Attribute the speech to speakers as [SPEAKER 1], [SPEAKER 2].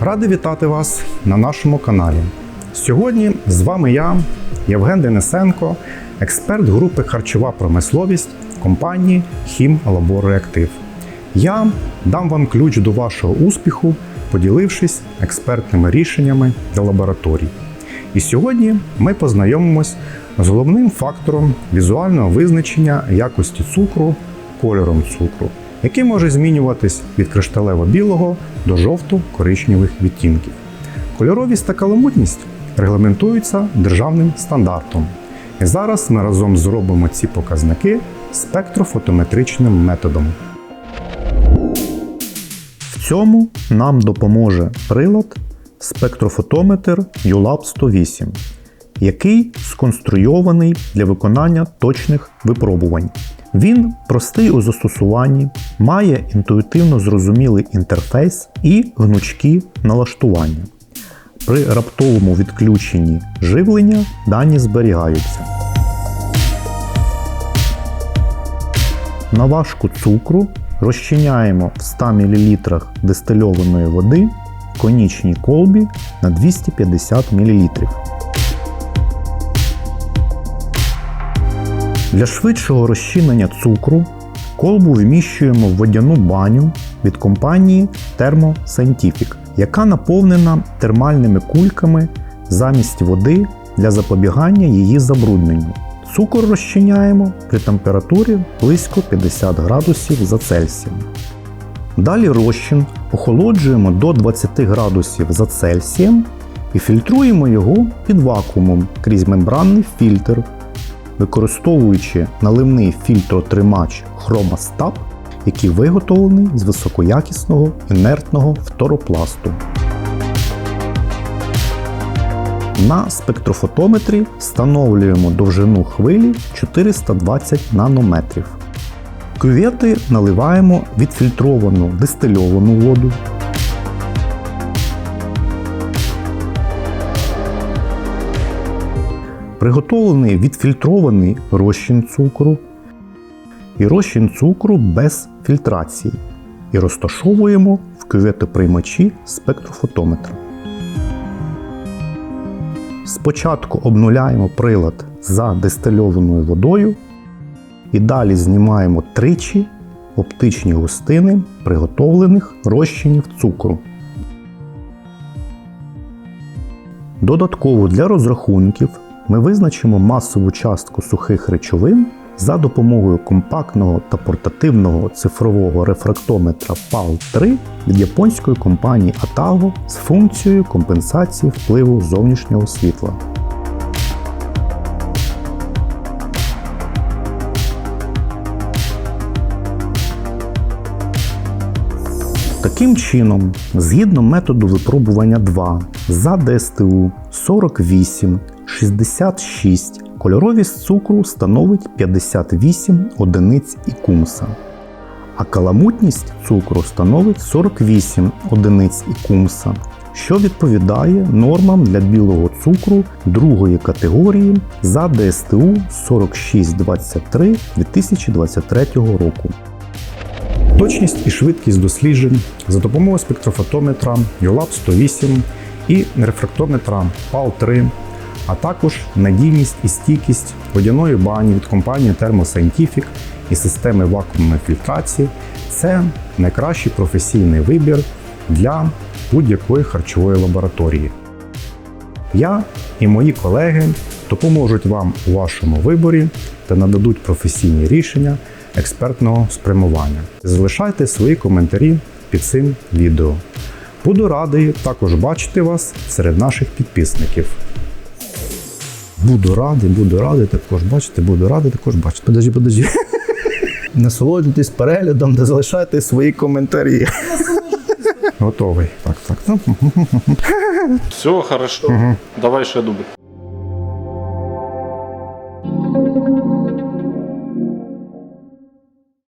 [SPEAKER 1] Радий вітати вас на нашому каналі. Сьогодні з вами я, Євген Денисенко, експерт групи Харчова промисловість компанії Хім Лабореактив. Я дам вам ключ до вашого успіху, поділившись експертними рішеннями для лабораторій. І сьогодні ми познайомимось з головним фактором візуального визначення якості цукру кольором цукру, який може змінюватись від кришталево-білого до жовто-коричневих відтінків. Кольоровість та каламутність регламентуються державним стандартом. І зараз ми разом зробимо ці показники спектрофотометричним методом. В цьому нам допоможе прилад спектрофотометр ULAB 108, який сконструйований для виконання точних випробувань. Він простий у застосуванні, має інтуїтивно зрозумілий інтерфейс і гнучкі налаштування. При раптовому відключенні живлення дані зберігаються. На важку цукру розчиняємо в 100 мл дистильованої води в конічній колбі на 250 мл. Для швидшого розчинення цукру колбу вміщуємо в водяну баню від компанії Thermo Scientific, яка наповнена термальними кульками замість води для запобігання її забрудненню. Цукор розчиняємо при температурі близько 50 градусів за Цельсієм. Далі розчин охолоджуємо до 20 градусів за Цельсієм і фільтруємо його під вакуумом крізь мембранний фільтр використовуючи наливний фільтротримач Chromastap, який виготовлений з високоякісного інертного фторопласту. На спектрофотометрі встановлюємо довжину хвилі 420 нанометрів. Кювети наливаємо відфільтровану дистильовану воду. Приготовлений відфільтрований розчин цукру і розчин цукру без фільтрації. І розташовуємо в кюветоприймачі спектрофотометра. Спочатку обнуляємо прилад за дистильованою водою і далі знімаємо тричі оптичні густини приготовлених розчинів цукру. Додатково для розрахунків ми визначимо масову частку сухих речовин за допомогою компактного та портативного цифрового рефрактометра PAL-3 від японської компанії Atago з функцією компенсації впливу зовнішнього світла. Таким чином, згідно методу випробування 2 за ДСТУ 48 66 кольоровість цукру становить 58 одиниць ікумса, а каламутність цукру становить 48 одиниць ікумса, що відповідає нормам для білого цукру другої категорії за ДСТУ 4623 2023 року. Точність і швидкість досліджень за допомогою спектрофотометра ULAB 108 і рефрактометра PAL-3, а також надійність і стійкість водяної бані від компанії Thermo Scientific і системи вакуумної фільтрації це найкращий професійний вибір для будь-якої харчової лабораторії. Я і мої колеги допоможуть вам у вашому виборі та нададуть професійні рішення експертного спрямування. Залишайте свої коментарі під цим відео. Буду радий також бачити вас серед наших підписників. Буду радий, буду радий також бачити, буду радий також бачити. Подожди, подожди. Насолоджуйтесь переглядом, де залишайте свої коментарі. Готовий. Так, так. так.
[SPEAKER 2] Все хорошо. Давай ще дубль.